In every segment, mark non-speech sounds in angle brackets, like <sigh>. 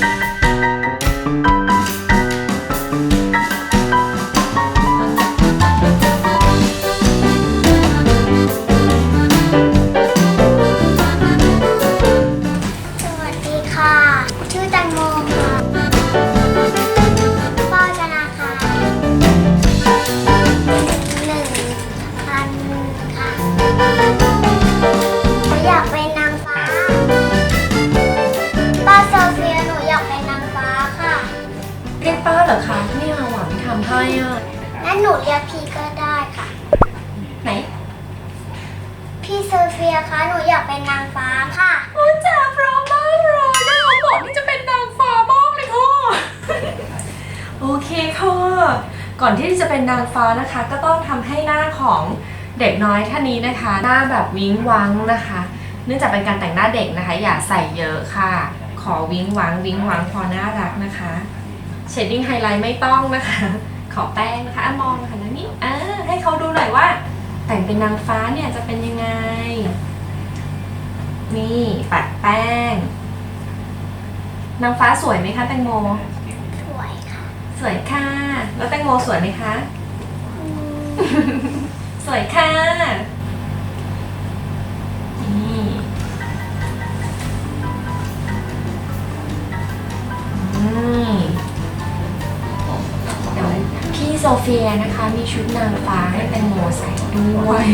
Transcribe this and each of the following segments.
ส ป้าเหรอคะไม่เอาหวังทำให้อะงั้นหนูเรียกพี่ก็ได้ค่ะ ไหนพี่โซเฟียคะ หนูอยากเป็นนางฟ้าค่ะโอ้จ๋าพร้อมมากเลยแม่เราบอกที่จะเป็นนางฟ้ามากเลยค่ะโอเคค่ะก่อนที่จะเป็นนางฟ้านะคะ ก็ต้องทำให้หน้าของเด็กน้อยท่านนี้นะคะ หน้าแบบวิ้งวังนะคะ เนื่องจากเป็นการแต่งหน้าเด็กนะคะ อย่าใส่เยอะค่ะ ขอวิ้งวังวิ้งวังพอน่ารักนะคะ เชดดิ้งไฮไลท์ไม่ต้องนะคะ ขอแป้งนะคะอะมองค่ะนะนี่อ่าให้เขาดูหน่อยว่า แต่งเป็นนางฟ้าเนี่ยจะเป็นยังไง นี่ปัดแป้ง นางฟ้าสวยไหมคะแตงโม สวยค่ะ สวยค่ะ แล้วแตงโมสวยไหมคะอืมสวยค่ะ โซเฟียนะคะ มีชุดนางฟ้าให้แตงโมใส่ด้วย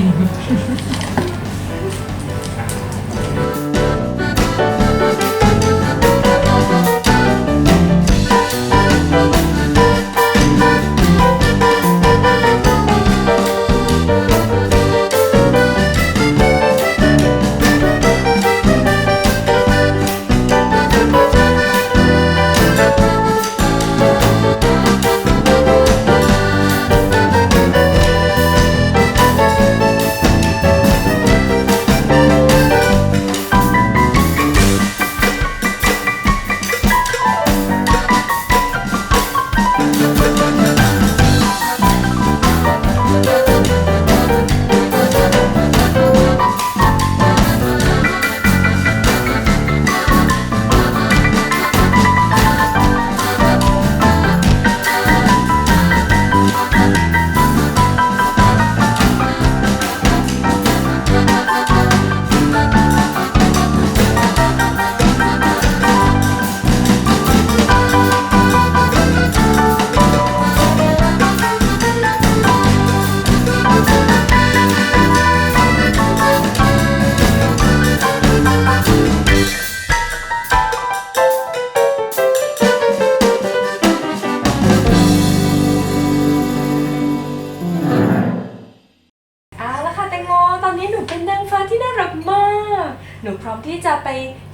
นูเป็นนางฟ้าที่น่ารักมาก หนูพร้อมที่จะไป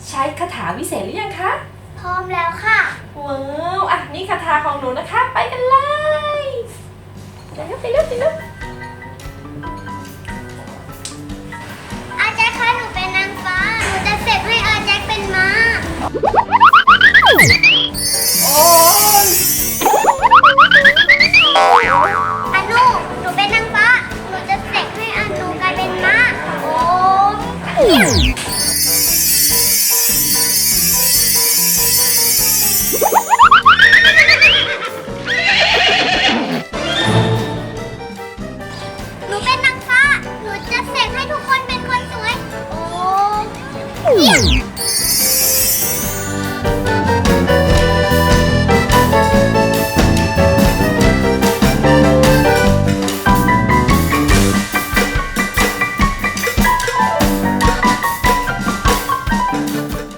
ใช้คาถาวิเศษหรือยังคะ พร้อมแล้วค่ะ ว้าว อะนี่คาถาของหนูนะคะ ไปกันเลย Woo! <laughs>